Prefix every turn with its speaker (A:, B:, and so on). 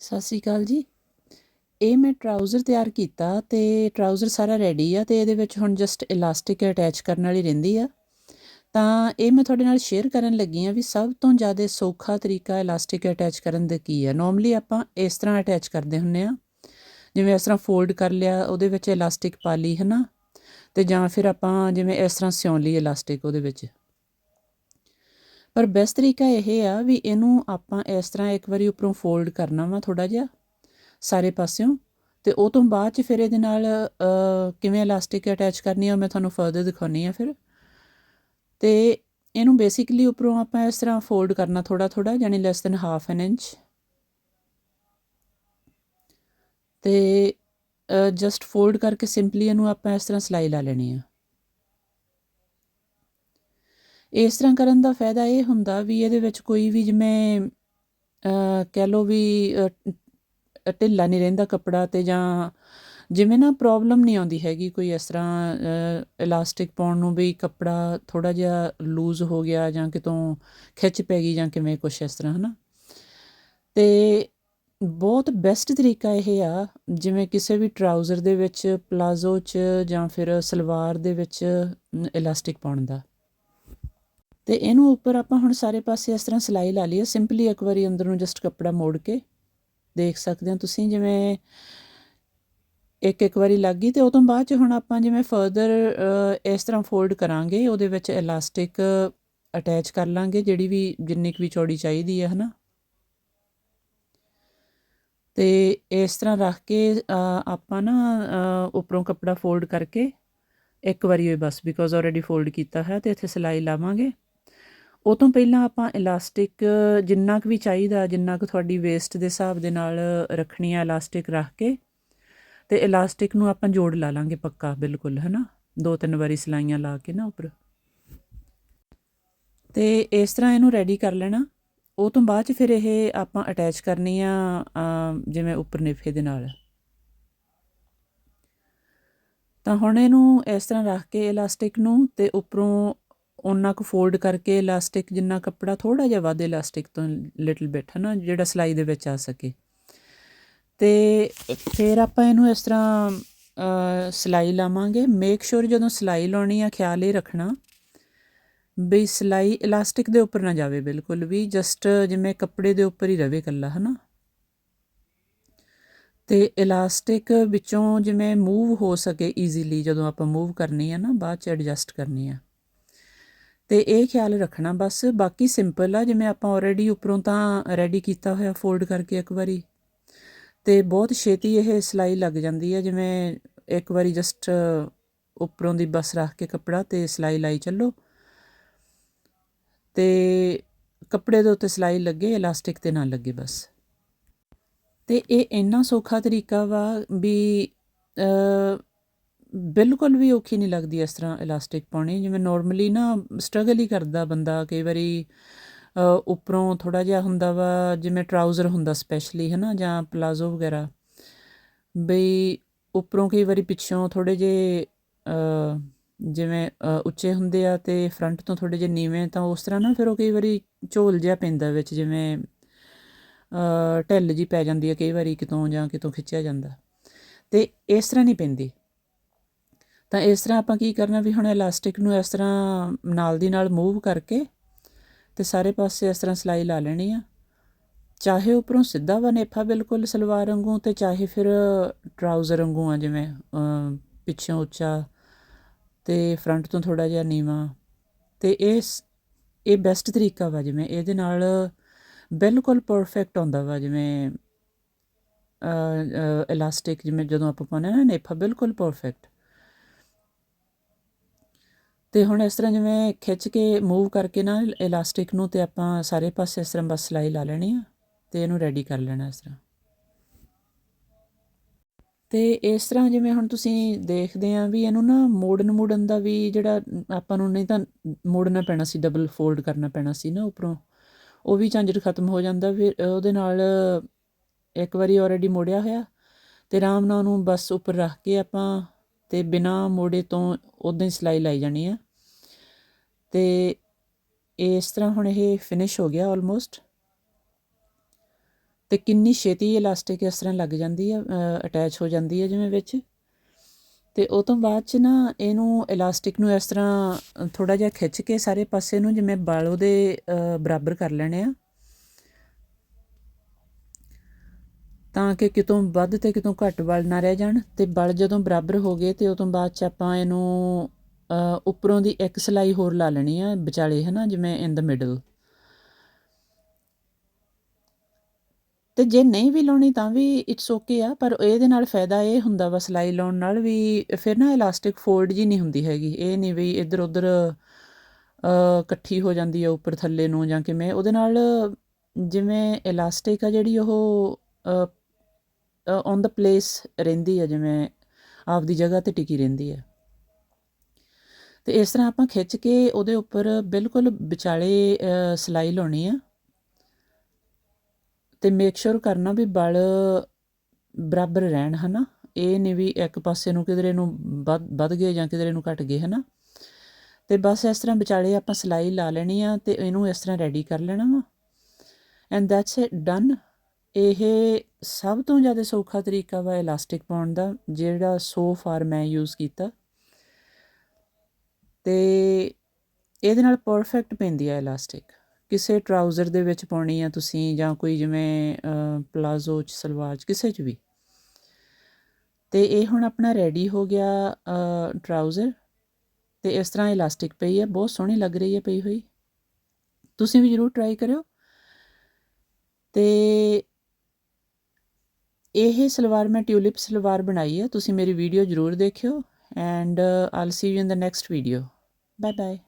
A: ਸਤਿ ਸ਼੍ਰੀ ਅਕਾਲ ਜੀ। ਇਹ ਮੈਂ ਟਰਾਊਜ਼ਰ ਤਿਆਰ ਕੀਤਾ ਤੇ ਟਰਾਊਜ਼ਰ ਸਾਰਾ ਰੈਡੀ ਆ ਤੇ ਇਹਦੇ ਵਿੱਚ ਹੁਣ ਜਸਟ ਇਲਾਸਟਿਕ ਅਟੈਚ ਕਰਨ ਵਾਲੀ ਰਹਿੰਦੀ ਆ। ਤਾਂ ਇਹ ਮੈਂ ਤੁਹਾਡੇ ਨਾਲ ਸ਼ੇਅਰ ਕਰਨ ਲੱਗੀ ਆ ਵੀ ਸਭ ਤੋਂ ਜ਼ਿਆਦਾ ਸੌਖਾ ਤਰੀਕਾ ਇਲਾਸਟਿਕ ਅਟੈਚ ਕਰਨ ਦਾ ਕੀ ਆ। ਨਾਰਮਲੀ ਆਪਾਂ ਇਸ ਤਰ੍ਹਾਂ ਅਟੈਚ ਕਰਦੇ ਹੁੰਨੇ ਆ। ਜਿਵੇਂ ਇਸ ਤਰ੍ਹਾਂ ਫੋਲਡ ਕਰ ਲਿਆ, ਉਹਦੇ ਵਿੱਚ ਇਲਾਸਟਿਕ ਪਾ ਲਈ ਹੈ ਨਾ ਤੇ ਜਾਂ ਫਿਰ ਆਪਾਂ ਜਿਵੇਂ ਇਸ ਤਰ੍ਹਾਂ ਸਿਉਂ ਲਈ ਇਲਾਸਟਿਕ ਉਹਦੇ ਵਿੱਚ। ਪਰ ਬੈਸਟ ਤਰੀਕਾ ਇਹ ਆ ਵੀ ਇਹਨੂੰ ਆਪਾਂ ਇਸ ਤਰ੍ਹਾਂ ਇੱਕ ਵਾਰੀ ਉੱਪਰੋਂ ਫੋਲਡ ਕਰਨਾ ਵਾ ਥੋੜਾ ਜਿਹਾ ਸਾਰੇ ਪਾਸਿਓਂ ਤੇ ਉਹ ਤੋਂ ਬਾਅਦ ਚ ਫਿਰ ਇਹਦੇ ਨਾਲ ਕਿਵੇਂ ਇਲਾਸਟਿਕ ਅਟੈਚ ਕਰਨੀ ਆ ਉਹ ਮੈਂ ਤੁਹਾਨੂੰ ਫਰਦਰ ਦਿਖਾਉਣੀ ਆ ਫਿਰ। ਤੇ ਇਹਨੂੰ ਬੇਸਿਕਲੀ ਉੱਪਰੋਂ ਆਪਾਂ ਇਸ ਤਰ੍ਹਾਂ ਫੋਲਡ ਕਰਨਾ ਥੋੜਾ ਥੋੜਾ ਯਾਨੀ less than half an inch ਤੇ ਜਸਟ ਫੋਲਡ ਕਰਕੇ ਸਿੰਪਲੀ ਇਹਨੂੰ ਆਪਾਂ ਇਸ ਤਰ੍ਹਾਂ ਸਲਾਈ ਲਾ ਲੈਣੀ ਆ। ਇਸ ਤਰ੍ਹਾਂ ਕਰਨ ਦਾ ਫਾਇਦਾ ਇਹ ਹੁੰਦਾ ਵੀ ਇਹਦੇ ਵਿੱਚ ਕੋਈ ਵੀ ਜਿਵੇਂ ਕਹਿ ਲਓ ਵੀ ਢਿੱਲਾ ਨਹੀਂ ਰਹਿੰਦਾ ਕੱਪੜਾ ਤੇ ਜਾਂ ਜਿਵੇਂ ਨਾ ਪ੍ਰੋਬਲਮ ਨਹੀਂ ਆਉਂਦੀ ਹੈਗੀ ਕੋਈ ਇਸ ਤਰ੍ਹਾਂ ਇਲਾਸਟਿਕ ਪਾਉਣ ਨੂੰ ਵੀ ਕੱਪੜਾ ਥੋੜਾ ਜਿਹਾ ਲੂਜ਼ ਹੋ ਗਿਆ ਜਾਂ ਕਿਤੋਂ ਖਿੱਚ ਪੈ ਗਈ ਜਾਂ ਕਿਵੇਂ ਕੁਛ ਇਸ ਤਰ੍ਹਾਂ, ਹਨਾ? ਤੇ ਬਹੁਤ ਬੈਸਟ ਤਰੀਕਾ ਇਹ ਆ, ਜਿਵੇਂ ਕਿਸੇ ਵੀ ਟਰਾਊਜ਼ਰ ਦੇ ਵਿੱਚ ਪਲਾਜ਼ੋ 'ਚ ਜਾਂ ਫਿਰ ਸਲਵਾਰ ਦੇ ਵਿੱਚ ਇਲਾਸਟਿਕ ਪਾਉਣ ਦਾ। ਤੇ ਇਹਨੂੰ ਉੱਪਰ ਆਪਾਂ ਹੁਣ ਸਾਰੇ ਪਾਸੇ ਇਸ ਤਰ੍ਹਾਂ ਸਿਲਾਈ ਲਾ ਲਈ ਹੈ ਸਿੰਪਲੀ ਇੱਕ ਵਾਰੀ ਅੰਦਰ ਨੂੰ ਜਸਟ ਕੱਪੜਾ ਮੋੜ ਕੇ ਦੇਖ ਸਕਦੇ ਹੋ ਤੁਸੀਂ, ਜਿਵੇਂ ਇੱਕ ਇੱਕ ਵਾਰੀ ਲੱਗ ਗਈ ਤੇ ਉਹ ਤੋਂ ਬਾਅਦ ਚ ਹੁਣ ਆਪਾਂ ਜਿਵੇਂ ਫਰਦਰ ਇਸ ਤਰ੍ਹਾਂ ਫੋਲਡ ਕਰਾਂਗੇ, ਉਹਦੇ ਵਿੱਚ ਇਲਾਸਟਿਕ ਅਟੈਚ ਕਰ ਲਾਂਗੇ, ਜਿਹੜੀ ਵੀ ਜਿੰਨੀ ਕੁ ਵੀ ਚੌੜੀ ਚਾਹੀਦੀ ਹੈ, ਹਨਾ। ਤੇ ਇਸ ਤਰ੍ਹਾਂ ਰੱਖ ਕੇ ਆਪਾਂ ਨਾ ਉੱਪਰੋਂ ਕੱਪੜਾ ਫੋਲਡ ਕਰਕੇ ਇੱਕ ਵਾਰੀ ਹੋਏ ਬਸ ਬਿਕੋਜ਼ ਆਲਰੇਡੀ ਫੋਲਡ ਕੀਤਾ ਹੈ ਤੇ ਇੱਥੇ ਸਿਲਾਈ ਲਾਵਾਂਗੇ। ਉਹ ਤੋਂ ਪਹਿਲਾਂ ਆਪਾਂ ਇਲਾਸਟਿਕ ਜਿੰਨਾ ਕੁ ਵੀ ਚਾਹੀਦਾ, ਜਿੰਨਾ ਕੁ ਤੁਹਾਡੀ ਵੇਸਟ ਦੇ ਹਿਸਾਬ ਦੇ ਨਾਲ ਰੱਖਣੀ ਹੈ ਇਲਾਸਟਿਕ ਰੱਖ ਕੇ ਤੇ ਇਲਾਸਟਿਕ ਨੂੰ ਆਪਾਂ ਜੋੜ ਲਾ ਲਾਂਗੇ ਪੱਕਾ, ਬਿਲਕੁਲ, ਹਨਾ? ਦੋ ਤਿੰਨ ਵਾਰੀ ਸਲਾਈਆਂ ਲਾ ਕੇ ਨਾ ਉੱਪਰ। ਤੇ ਇਸ ਤਰ੍ਹਾਂ ਇਹਨੂੰ ਰੈਡੀ ਕਰ ਲੈਣਾ। ਉਹ ਤੋਂ ਬਾਅਦ ਚ ਫਿਰ ਇਹ ਆਪਾਂ ਅਟੈਚ ਕਰਨੀ ਆ ਜਿਵੇਂ ਉੱਪਰ ਨੇਫੇ ਦੇ ਨਾਲ। ਤਾਂ ਹੁਣ ਇਹਨੂੰ ਇਸ ਤਰ੍ਹਾਂ ਰੱਖ ਕੇ ਇਲਾਸਟਿਕ ਨੂੰ ਤੇ ਉੱਪਰੋਂ ਉਹਨਾਂ ਕੁ ਫੋਲਡ ਕਰਕੇ ਇਲਾਸਟਿਕ ਜਿੰਨਾ ਕੱਪੜਾ ਥੋੜਾ ਜਿਹਾ ਵੱਧ ਇਲਾਸਟਿਕ ਤੋਂ ਲਿਟਲ ਬਿਟ ਹਨਾ ਜਿਹੜਾ ਸਲਾਈ ਦੇ ਵਿੱਚ ਆ ਸਕੇ। ਤੇ ਫਿਰ ਆਪਾਂ ਇਹਨੂੰ ਇਸ ਤਰ੍ਹਾਂ ਅ, ਸਿਲਾਈ ਲਾਵਾਂਗੇ। ਮੇਕ ਸ਼ੋਰ ਜਦੋਂ ਸਿਲਾਈ ਲਾਉਣੀ ਆ ਖਿਆਲ ਇਹ ਰੱਖਣਾ ਵੀ ਸਿਲਾਈ ਇਲਾਸਟਿਕ ਦੇ ਉੱਪਰ ਨਾ ਜਾਵੇ ਬਿਲਕੁਲ ਵੀ ਜਸਟ ਜਿਵੇਂ ਕੱਪੜੇ ਦੇ ਉੱਪਰ ਹੀ ਰਵੇ ਕੱਲਾ ਹਨਾ। ਤੇ ਇਲਾਸਟਿਕ ਵਿੱਚੋਂ ਜਿਵੇਂ ਮੂਵ ਹੋ ਸਕੇ ਈਜ਼ੀਲੀ ਜਦੋਂ ਆਪਾਂ ਮੂਵ ਕਰਨੀ ਆ ਨਾ ਬਾਅਦ ਚ ਐਡਜਸਟ ਕਰਨੀ ਆ। ਤੇ ਇਹ ਖਿਆਲ ਰੱਖਣਾ ਬਸ। ਬਾਕੀ ਸਿੰਪਲ ਆ, ਜਿਵੇਂ ਆਪਾਂ ਆਲਰੇਡੀ ਉੱਪਰੋਂ ਤਾਂ ਰੈਡੀ ਕੀਤਾ ਹੋਇਆ ਫੋਲਡ ਕਰਕੇ ਇੱਕ ਵਾਰੀ। ਤੇ ਬਹੁਤ ਛੇਤੀ ਇਹ ਸਿਲਾਈ ਲੱਗ ਜਾਂਦੀ ਹੈ ਜਿਵੇਂ ਇੱਕ ਵਾਰੀ ਜਸਟ ਉੱਪਰੋਂ ਦੀ ਬਸ ਰੱਖ ਕੇ ਕੱਪੜਾ ਤੇ ਸਿਲਾਈ ਲਾਈ ਚੱਲੋ। ਤੇ ਕੱਪੜੇ ਦੇ ਉੱਤੇ ਸਿਲਾਈ ਲੱਗੇ ਇਲਾਸਟਿਕ ਤੇ ਨਾ ਲੱਗੇ ਬਸ। ਤੇ ਇਹ ਇੰਨਾ ਸੌਖਾ ਤਰੀਕਾ ਵਾ ਵੀ ਬਿਲਕੁਲ ਵੀ ਔਖੀ ਨਹੀਂ ਲੱਗਦੀ ਇਸ ਤਰ੍ਹਾਂ ਇਲਾਸਟਿਕ ਪਾਉਣੀ। ਜਿਵੇਂ ਨਾਰਮਲੀ ਨਾ ਸਟਰਗਲ ਹੀ ਕਰਦਾ ਬੰਦਾ, ਕਈ ਵਾਰੀ ਉੱਪਰੋਂ ਥੋੜਾ ਜਿਹਾ ਹੁੰਦਾ ਵਾ, ਜਿਵੇਂ ਟਰਾਊਜ਼ਰ ਹੁੰਦਾ ਸਪੈਸ਼ਲੀ ਹੈ ਨਾ ਜਾਂ ਪਲਾਜ਼ੋ ਵਗੈਰਾ। ਬਈ ਉੱਪਰੋਂ ਕਈ ਵਾਰੀ ਪਿੱਛੋਂ ਥੋੜੇ ਜੇ ਜਿਵੇਂ ਉੱਚੇ ਹੁੰਦੇ ਆ ਤੇ ਫਰੰਟ ਤੋਂ ਥੋੜੇ ਜੇ ਨੀਵੇਂ, ਤਾਂ ਉਸ ਤਰ੍ਹਾਂ ਨਾ ਫਿਰ ਉਹ ਕਈ ਵਾਰੀ ਝੋਲ ਜਿਹਾ ਪੈਂਦਾ ਵਿੱਚ, ਜਿਵੇਂ ਢਿੱਲ ਜੀ ਪੈ ਜਾਂਦੀ ਹੈ ਕਈ ਵਾਰੀ ਕਿਤੋਂ ਜਾਂ ਕਿਤੋਂ ਖਿੱਚਿਆ ਜਾਂਦਾ। ਤੇ ਇਸ ਤਰ੍ਹਾਂ ਨਹੀਂ ਪੈਂਦੀ। ਤਾਂ ਇਸ ਤਰ੍ਹਾਂ ਆਪਾਂ ਕੀ ਕਰਨਾ ਵੀ ਹੁਣ ਇਲਾਸਟਿਕ ਨੂੰ ਇਸ ਤਰ੍ਹਾਂ ਨਾਲ ਦੀ ਨਾਲ ਮੂਵ ਕਰਕੇ ਤੇ ਸਾਰੇ ਪਾਸੇ ਇਸ ਤਰ੍ਹਾਂ ਸਿਲਾਈ ਲਾ ਲੈਣੀ ਆ। ਚਾਹੇ ਉੱਪਰੋਂ ਸਿੱਧਾ ਵਾ ਨੇਫਾ ਬਿਲਕੁਲ ਸਲਵਾਰ ਵਾਂਗੂ ਤੇ ਚਾਹੇ ਫਿਰ ਟਰਾਊਜ਼ਰ ਵਾਂਗੂ ਆ, ਜਿਵੇਂ ਪਿੱਛੋਂ ਉੱਚਾ ਤੇ ਫਰੰਟ ਤੋਂ ਥੋੜਾ ਜਿਹਾ ਨੀਵਾਂ। ਤੇ ਇਸ ਇਹ ਬੈਸਟ ਤਰੀਕਾ ਵਾ, ਜਿਵੇਂ ਇਹਦੇ ਨਾਲ ਬਿਲਕੁਲ ਪਰਫੈਕਟ ਆਉਂਦਾ ਵਾ, ਜਿਵੇਂ ਇਲਾਸਟਿਕ ਜਿਵੇਂ ਜਦੋਂ ਆਪਾਂ ਪਾਉਂਦੇ ਆ ਨਾ ਨੇਫਾ ਬਿਲਕੁਲ ਪਰਫੈਕਟ ਤੇ ਹੁਣ ਇਸ ਤਰ੍ਹਾਂ ਜਿਵੇਂ ਖਿੱਚ ਕੇ ਮੂਵ ਕਰਕੇ ਨਾ ਇਲਾਸਟਿਕ ਨੂੰ ਤੇ ਆਪਾਂ ਸਾਰੇ ਪਾਸੇ ਇਸ ਤਰ੍ਹਾਂ ਬਸ ਸਿਲਾਈ ਲਾ ਲੈਣੀ ਆ ਤੇ ਇਹਨੂੰ ਰੈਡੀ ਕਰ ਲੈਣਾ ਇਸ ਤਰ੍ਹਾਂ। ਤੇ ਇਸ ਤਰ੍ਹਾਂ ਜਿਵੇਂ ਹੁਣ ਤੁਸੀਂ ਦੇਖਦੇ ਆ ਵੀ ਇਹਨੂੰ ਨਾ ਮੋੜਨ ਮੋੜਨ ਦਾ ਵੀ ਜਿਹੜਾ ਆਪਾਂ ਨੂੰ ਨਹੀਂ ਤਾਂ ਮੋੜਨਾ ਪੈਣਾ ਸੀ ਡਬਲ ਫੋਲਡ ਕਰਨਾ ਪੈਣਾ ਸੀ ਨਾ ਉੱਪਰੋਂ, ਉਹ ਵੀ ਝੰਜਟ ਖਤਮ ਹੋ ਜਾਂਦਾ, ਫਿਰ ਉਹਦੇ ਨਾਲ ਇੱਕ ਵਾਰੀ ਆਲਰੇਡੀ ਮੋੜਿਆ ਹੋਇਆ ਤੇ ਆਰਾਮ ਨਾਲ ਉਹਨੂੰ ਬਸ ਉੱਪਰ ਰੱਖ ਕੇ ਆਪਾਂ ਤੇ ਬਿਨਾ ਮੋੜੇ ਤੋਂ ਉਦਾਂ ਹੀ ਸਿਲਾਈ ਲਾਈ ਜਾਣੀ ਆ। ਤੇ ਇਸ ਤਰ੍ਹਾਂ ਹੁਣ ਇਹ ਫਿਨਿਸ਼ ਹੋ ਗਿਆ ਆਲਮੋਸਟ ਤੇ ਕਿੰਨੀ ਛੇਤੀ ਇਲਾਸਟਿਕ ਇਸ ਤਰ੍ਹਾਂ ਲੱਗ ਜਾਂਦੀ ਹੈ ਅਟੈਚ ਹੋ ਜਾਂਦੀ ਹੈ ਜਿਵੇਂ ਵਿੱਚ। ਤੇ ਉਹ ਤੋਂ ਬਾਅਦ ਚ ਨਾ ਇਹਨੂੰ ਇਲਾਸਟਿਕ ਨੂੰ ਇਸ ਤਰ੍ਹਾਂ ਥੋੜਾ ਜਿਹਾ ਖਿੱਚ ਕੇ ਸਾਰੇ ਪਾਸੇ ਨੂੰ ਜਿਵੇਂ ਬਲ ਉਹਦੇ ਬਰਾਬਰ ਕਰ ਲੈਣੇ ਆ। ਤਾਂ ਕਿ ਕਿਤੋਂ ਵੱਧ ਤੇ ਕਿਤੋਂ ਘੱਟ ਬਲ ਨਾ ਰਹਿ ਜਾਣ। ਤੇ ਬਲ ਜਦੋਂ ਬਰਾਬਰ ਹੋ ਗਏ ਤੇ ਉਹ ਤੋਂ ਬਾਅਦ ਚ ਆਪਾਂ ਇਹਨੂੰ ਉੱਪਰੋਂ ਦੀ ਇੱਕ ਸਲਾਈ ਹੋਰ ਲਾ ਲੈਣੀ ਆ, ਵਿਚਾਲੇ ਹਨਾ, ਜਿਵੇਂ ਇਨ ਦ ਮਿਡਲ ਤੇ ਜੇ ਨਹੀਂ ਵੀ ਲਾਉਣੀ ਤਾਂ ਵੀ ਇਟਸ ਓਕੇ ਆ, ਪਰ ਇਹਦੇ ਨਾਲ ਫਾਇਦਾ ਇਹ ਹੁੰਦਾ ਵਾ ਸਿਲਾਈ ਲਾਉਣ ਨਾਲ ਵੀ, ਫਿਰ ਨਾ ਇਲਾਸਟਿਕ ਫੋਲਡ ਜੀ ਨਹੀਂ ਹੁੰਦੀ ਹੈਗੀ। ਇਹ ਨਹੀਂ ਵੀ ਇੱਧਰ ਉੱਧਰ ਇਕੱਠੀ ਹੋ ਜਾਂਦੀ ਆ ਉੱਪਰ ਥੱਲੇ ਨੂੰ ਜਾਂ ਕਿਵੇਂ। ਉਹਦੇ ਨਾਲ ਜਿਵੇਂ ਇਲਾਸਟਿਕ ਆ ਜਿਹੜੀ ਉਹ ਔਨ ਦਾ ਪਲੇਸ ਰਹਿੰਦੀ ਆ, ਜਿਵੇਂ ਆਪਦੀ ਜਗ੍ਹਾ ਤੇ ਟਿਕੀ ਰਹਿੰਦੀ ਆ। ਤੇ ਇਸ ਤਰ੍ਹਾਂ ਆਪਾਂ ਖਿੱਚ ਕੇ ਉਹਦੇ ਉੱਪਰ ਬਿਲਕੁਲ ਵਿਚਾਲੇ ਅ, ਸਿਲਾਈ ਲਾਉਣੀ ਆ। ਤੇ ਮੇਕ ਸ਼ੋਰ ਕਰਨਾ ਵੀ ਬਲ ਬਰਾਬਰ ਰਹਿਣ ਹਨਾ? ਇਹ ਨਹੀਂ ਵੀ ਇੱਕ ਪਾਸੇ ਨੂੰ ਕਿਧਰੇ ਨੂੰ ਵੱਧ ਵੱਧ ਗਏ ਜਾਂ ਕਿਧਰੇ ਨੂੰ ਘਟ ਗਏ ਹਨਾ? ਤੇ ਬਸ ਇਸ ਤਰ੍ਹਾਂ ਵਿਚਾਲੇ ਆਪਾਂ ਸਿਲਾਈ ਲਾ ਲੈਣੀ ਆ ਤੇ ਇਹਨੂੰ ਇਸ ਤਰ੍ਹਾਂ ਰੈਡੀ ਕਰ ਲੈਣਾ ਵਾ। ਐਂਡ ਦੈਟਸ ਇਟ ਡਨ ਇਹ ਸਭ ਤੋਂ ਜ਼ਿਆਦਾ ਸੌਖਾ ਤਰੀਕਾ ਵਾ ਇਲਾਸਟਿਕ ਪਾਉਣ ਦਾ ਜਿਹੜਾ ਸੋ ਫਾਰ ਮੈਂ ਯੂਜ਼ ਕੀਤਾ। ਅਤੇ ਇਹਦੇ ਨਾਲ ਪਰਫੈਕਟ ਪੈਂਦੀ ਆ ਇਲਾਸਟਿਕ ਕਿਸੇ ਟਰਾਊਜ਼ਰ ਦੇ ਵਿੱਚ ਪਾਉਣੀ ਆ ਤੁਸੀਂ ਜਾਂ ਕੋਈ ਜਿਵੇਂ ਪਲਾਜ਼ੋ ਚ, ਸਲਵਾਰ ਚ, ਕਿਸੇ ਚ ਵੀ। ਤੇ ਇਹ ਹੁਣ ਆਪਣਾ ਰੈਡੀ ਹੋ ਗਿਆ ਟਰਾਊਜ਼ਰ ਤੇ ਇਸ ਤਰ੍ਹਾਂ ਇਲਾਸਟਿਕ ਪਈ ਹੈ ਬਹੁਤ ਸੋਹਣੀ ਲੱਗ ਰਹੀ ਹੈ ਪਈ ਹੋਈ। ਤੁਸੀਂ ਵੀ ਜਰੂਰ ਟਰਾਈ ਕਰਿਓ। ਤੇ ਇਹ ਸਲਵਾਰ, ਮੈਂ ਟਿਊਲਿਪ ਸਲਵਾਰ ਬਣਾਈ ਹੈ ਤੁਸੀਂ ਮੇਰੀ ਵੀਡੀਓ ਜਰੂਰ ਦੇਖਿਓ। and uh, I'll see you in the next video. Bye bye.